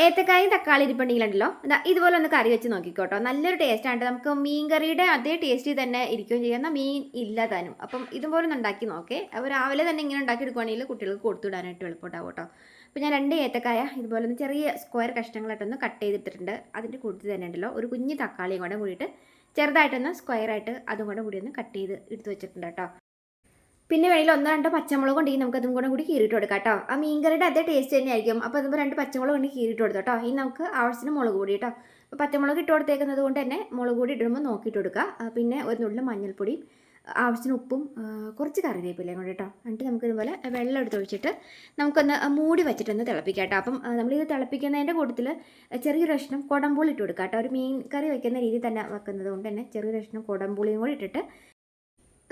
ഏത്തക്കായും തക്കാളി ഇരിപ്പുണ്ടെങ്കിലുണ്ടല്ലോ. എന്താ ഇതുപോലെ ഒന്ന് കറി വെച്ച് നോക്കിക്കോട്ടോ. നല്ലൊരു ടേസ്റ്റാണ് നമുക്ക് മീൻ കറിയുടെ അതേ ടേസ്റ്റിൽ തന്നെ ഇരിക്കുകയും ചെയ്യുന്ന മീൻ ഇല്ല താനും. അപ്പം ഇതുപോലെ ഒന്ന് ഉണ്ടാക്കി നോക്കേ. അപ്പോൾ രാവിലെ തന്നെ ഇങ്ങനെ ഉണ്ടാക്കി എടുക്കുവാണെങ്കിൽ കുട്ടികൾക്ക് കൊടുത്തുവിടാനായിട്ട് എളുപ്പമുണ്ടാവും കേട്ടോ അപ്പോൾ ഞാൻ രണ്ട് ഏത്തക്കായ ഇതുപോലെ ഒന്ന് ചെറിയ സ്ക്വയർ കഷ്ണങ്ങളായിട്ടൊന്ന് കട്ട് ചെയ്തിട്ടിട്ടുണ്ട്. അതിന്റെ കൂട്ടത്തിൽ തന്നെ ഉണ്ടല്ലോ. ഒരു കുഞ്ഞ് തക്കാളിയും കൂടെ കൂടിയിട്ട് ചെറുതായിട്ടൊന്ന് സ്ക്വയറായിട്ട് അതും കൂടെ കൂടി ഒന്ന് കട്ട് ചെയ്ത് എടുത്ത് വെച്ചിട്ടുണ്ട് കേട്ടോ പിന്നെ വേണമെങ്കിൽ ഒന്നോ രണ്ടോ പച്ചമുളക് ഉണ്ടെങ്കിൽ നമുക്ക് അതും കൂടെ കൂടി കീറിയിട്ട് കൊടുക്കാം കേട്ടോ. ആ മീൻകറിയുടെ അതേ ടേസ്റ്റ് തന്നെയായിരിക്കും. അപ്പോൾ അതുമ്പോൾ രണ്ട് പച്ചമുളക് ഉണ്ടെങ്കിൽ കീറിയിട്ട് കൊടുത്തു കേട്ടോ. ഇനി നമുക്ക് ആവശ്യത്തിന് മുളക് പൊടി കേട്ടോ. അപ്പോൾ പച്ചമുളക് ഇട്ട് കൊടുത്തേക്കുന്നത് കൊണ്ട് തന്നെ മുളക് പൊടി ഇടുമ്പോൾ നോക്കിയിട്ട് കൊടുക്കുക പിന്നെ ഒരു നുള്ളിൽ മഞ്ഞൾപ്പൊടി ആവശ്യത്തിന് ഉപ്പും കുറച്ച് കറിവേപ്പിലയും കൂടി കേട്ടോ. എന്നിട്ട് നമുക്ക് ഇതുപോലെ വെള്ളം എടുത്ത് ഒഴിച്ചിട്ട് നമുക്കൊന്ന് മൂടി വെച്ചിട്ടൊന്ന് തിളപ്പിക്കാം കേട്ടോ. അപ്പം നമ്മളിത് തിളപ്പിക്കുന്നതിന്റെ കൂട്ടത്തിൽ ചെറിയ കഷ്ണം കുടമ്പുളി ഇട്ട് കൊടുക്കുക കേട്ടോ. ഒരു മീൻ കറി വെക്കുന്ന രീതിയിൽ തന്നെ വെക്കുന്നത് കൊണ്ട് തന്നെ ചെറിയ കഷ്ണം കുടമ്പുളിയും കൂടി ഇട്ടിട്ട്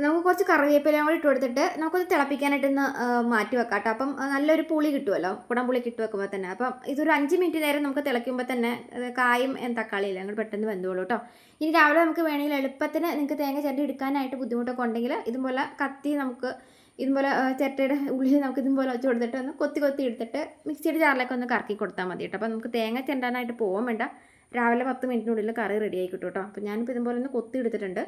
നമുക്ക് കുറച്ച് കറിവേപ്പിലയും കൂടി ഇട്ട് കൊടുത്തിട്ട് നമുക്കൊന്ന് തിളപ്പിക്കാനായിട്ടൊന്ന് മാറ്റി വെക്കാം കേട്ടോ അപ്പം നല്ലൊരു പുളി കിട്ടുമല്ലോ കുടംപുളി കിട്ടു വെക്കുമ്പോൾ തന്നെ. അപ്പം ഇതൊരു അഞ്ച് മിനിറ്റ് നേരം നമുക്ക് തിളയ്ക്കുമ്പോൾ തന്നെ കായും തക്കാളിയില്ല അങ്ങോട്ട് പെട്ടെന്ന് വെന്തോളൂ കേട്ടോ ഇനി രാവിലെ നമുക്ക് വേണമെങ്കിൽ എളുപ്പത്തിന് നിങ്ങൾക്ക് തേങ്ങ ചിരണ്ടി എടുക്കാനായിട്ട് ബുദ്ധിമുട്ടൊക്കെ ഉണ്ടെങ്കിൽ ഇതുപോലെ കത്തി നമുക്ക് ഇതുപോലെ ചിരട്ടയുടെ ഉള്ളിൽ നമുക്ക് ഇതുപോലെ വെച്ച് കൊടുത്തിട്ട് ഒന്ന് കൊത്തി കൊത്തി എടുത്തിട്ട് മിക്സിയുടെ ജാറിലൊക്കെ ഒന്ന് കറക്കി കൊടുത്താൽ മതി കേട്ടോ അപ്പോൾ നമുക്ക് തേങ്ങ ചിരണ്ടാനായിട്ട് പോകാൻ വേണ്ട. രാവിലെ പത്ത് മിനിറ്റിനുള്ളിൽ കറി റെഡി ആയി കിട്ടും കേട്ടോ അപ്പോൾ ഞാനിപ്പോൾ ഇതുപോലെ ഒന്ന് കൊത്തി എടുത്തിട്ടുണ്ട്.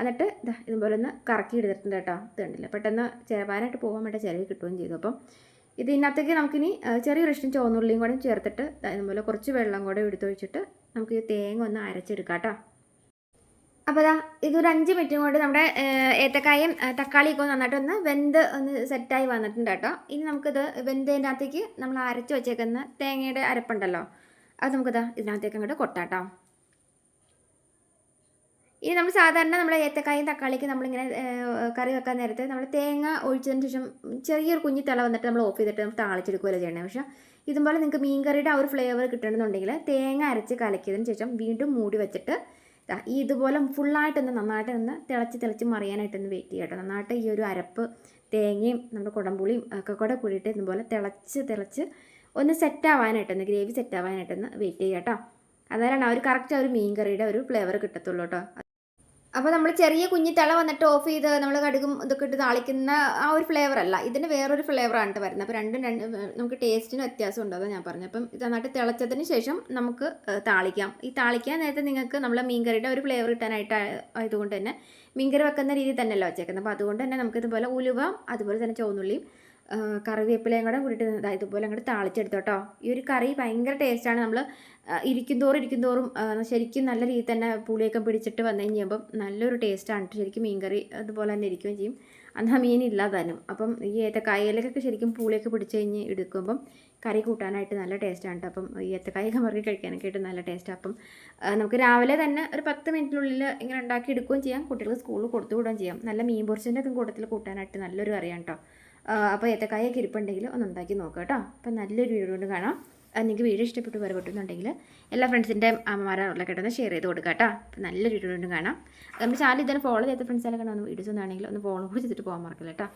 എന്നിട്ട് ദാ ഇതുപോലെ ഒന്ന് കറക്കി എടുത്തിട്ടുണ്ട് കേട്ടോ. ഇത് കണ്ടില്ല? പെട്ടെന്ന് ചേരാനായിട്ട് പോകാൻ വേണ്ടി ചിലവ് കിട്ടുകയും ചെയ്തു. അപ്പം ഇത് ഇതിനകത്തേക്ക് നമുക്കിനി ചെറിയൊരു ഇഷ്ടം ചുവന്നുള്ളിയും കൂടെ ചേർത്തിട്ട് ഇതുപോലെ കുറച്ച് വെള്ളം കൂടെ എടുത്തൊഴിച്ചിട്ട് നമുക്ക് ഈ തേങ്ങ ഒന്ന് അരച്ചെടുക്കാം കേട്ടോ. അപ്പോൾ അതാ ഇതൊരു അഞ്ച് മിനിറ്റും കൊണ്ട് നമ്മുടെ ഏത്തക്കായും തക്കാളിയൊക്കെ ഒന്ന് നന്നായിട്ടൊന്ന് വെന്ത് ഒന്ന് സെറ്റായി വന്നിട്ടുണ്ട് കേട്ടോ. ഇനി നമുക്കിത് അകത്തേക്ക് നമ്മൾ അരച്ച് വെച്ചേക്കുന്ന തേങ്ങയുടെ അരപ്പുണ്ടല്ലോ. അത് നമുക്കിതാ ഇതിനകത്തേക്ക് അങ്ങോട്ട് കൊട്ടാട്ടോ ഇനി നമ്മൾ സാധാരണ നമ്മൾ ഏത്തക്കായും തക്കാളിക്ക് നമ്മളിങ്ങനെ കറി വെക്കാൻ നേരത്തെ നമ്മൾ തേങ്ങ ഒഴിച്ചതിന് ശേഷം ചെറിയൊരു കുഞ്ഞി തിള വന്നിട്ട് നമ്മൾ ഓഫ് ചെയ്തിട്ട് നമുക്ക് താളിച്ചെടുക്കുകയല്ലേ ചെയ്യണേ. പക്ഷേ ഇതുപോലെ നിങ്ങൾക്ക് മീൻ കറിയുടെ ആ ഒരു ഫ്ലേവർ കിട്ടണമെന്നുണ്ടെങ്കിൽ തേങ്ങ അരച്ച് കലക്കിയതിന് ശേഷം വീണ്ടും മൂടി വെച്ചിട്ട് ഈ ഇതുപോലെ ഫുള്ളായിട്ടൊന്ന് നന്നായിട്ട് ഒന്ന് തിളച്ച് തിളച്ച് മറിയാനായിട്ടൊന്ന് വെയിറ്റ് ചെയ്യാം കേട്ടോ. നന്നായിട്ട് ഈ ഒരു അരപ്പ് തേങ്ങയും നമ്മുടെ കുടംപുളിയും ഒക്കെ കൂടെ കൂടിയിട്ട് ഇതുപോലെ തിളച്ച് തിളച്ച് ഒന്ന് സെറ്റ് ആവാനായിട്ടൊന്ന് ഗ്രേവി സെറ്റ് ആവാനായിട്ടൊന്ന് വെയിറ്റ് ചെയ്യാം കേട്ടോ. അന്നേരമാണ് ആ ഒരു കറക്റ്റ് ആ ഒരു മീൻ കറിയുടെ ഒരു ഫ്ലേവർ കിട്ടത്തുള്ളൂ കേട്ടോ. അപ്പോൾ നമ്മൾ ചെറിയ കുഞ്ഞി തിള വന്നിട്ട് ഓഫ് ചെയ്ത് നമ്മൾ കടുകും ഇതൊക്കെ ഇട്ട് താളിക്കുന്ന ആ ഒരു ഫ്ലേവർ അല്ല. ഇതിന് വേറൊരു ഫ്ലേവറാണ് വരുന്നത്. അപ്പോൾ രണ്ടും രണ്ട് നമുക്ക് ടേസ്റ്റിന് വ്യത്യാസം ഉണ്ട് അതാണ് ഞാൻ പറഞ്ഞു അപ്പം ഇത് നന്നായിട്ട് തിളച്ചതിന് ശേഷം നമുക്ക് താളിക്കാം. ഈ താളിക്കാൻ നേരത്തെ നിങ്ങൾക്ക് നമ്മളെ മീൻകറിയുടെ ഒരു ഫ്ലേവർ കിട്ടാനായിട്ട് ആയതുകൊണ്ട് തന്നെ മീൻകറി വെക്കുന്ന രീതിയിൽ തന്നെയല്ല വെച്ചേക്കുന്നത്. അപ്പോൾ അതുകൊണ്ട് തന്നെ നമുക്ക് ഇതുപോലെ ഉലുവ അതുപോലെ തന്നെ ചുവന്നുള്ളിയും കറിവേപ്പിലയും കൂടെ കൂടിയിട്ട് ഇതുപോലെ അങ്ങോട്ട് താളിച്ചെടുത്തു കേട്ടോ. ഈ ഒരു കറി ഭയങ്കര ടേസ്റ്റാണ് നമ്മൾ ഇരിക്കും തോറും ഇരിക്കും തോറും ആ, ശരിക്കും നല്ല രീതിയിൽ തന്നെ പുളിയൊക്കെ പിടിച്ചിട്ട് വന്നു കഴിഞ്ഞപ്പം നല്ലൊരു ടേസ്റ്റാണ്. ശരിക്കും മീൻകറി അതുപോലെ തന്നെ ഇരിക്കുകയും ചെയ്യും. അന്ന് ആ മീൻ ഇല്ലാതാനും. അപ്പം ഈ ഏത്തക്കായയിലേക്കൊക്കെ ശരിക്കും പുളിയൊക്കെ പിടിച്ച് കഴിഞ്ഞ് എടുക്കുമ്പം കറി കൂട്ടാനായിട്ട് നല്ല ടേസ്റ്റാണ് കേട്ടോ അപ്പം ഈ ഏത്തക്കായൊക്കെ മുറുകി കഴിക്കാനൊക്കെ ആയിട്ട് നല്ല ടേസ്റ്റാണ് അപ്പം നമുക്ക് രാവിലെ തന്നെ ഒരു പത്ത് മിനിറ്റിനുള്ളിൽ ഇങ്ങനെ ഉണ്ടാക്കി എടുക്കുകയും ചെയ്യാം. കുട്ടികൾക്ക് സ്കൂളിൽ കൊടുത്തു വിടുകയും ചെയ്യാം. നല്ല മീൻ പൊറിച്ചതിന്റെ ഒക്കെ കൂട്ടത്തിൽ കൂട്ടാനായിട്ട് നല്ലൊരു കറിയാണ് കേട്ടോ അപ്പോൾ ഏത്തക്കായൊക്കെ ഇരിപ്പുണ്ടെങ്കിൽ ഒന്ന് ഉണ്ടാക്കി നോക്കാം കേട്ടോ. അപ്പം നല്ലൊരു വീഡിയോ കൊണ്ട് കാണാം. നിങ്ങൾക്ക് വീഡിയോ ഇഷ്ടപ്പെട്ട് വരെ കിട്ടുന്നുണ്ടെങ്കിൽ എല്ലാ ഫ്രണ്ട്സിന്റെ അമ്മമാരുടെ കിട്ടുന്ന ഷെയർ ചെയ്ത് കൊടുക്കുക കേട്ടോ. അപ്പം നല്ലൊരു വീഡിയോ കൊണ്ട് കാണാം. നമ്മുടെ ചാനൽ ഇതുവരെ ഫോളോ ചെയ്ത ഫ്രണ്ട്സെല്ലാം കാണാം വീഡിയോസ് ഒന്നാണെങ്കിൽ ഒന്ന് ഫോളോ കൂടി ചെയ്തിട്ട് പോകാൻ മറക്കില്ല കേട്ടോ.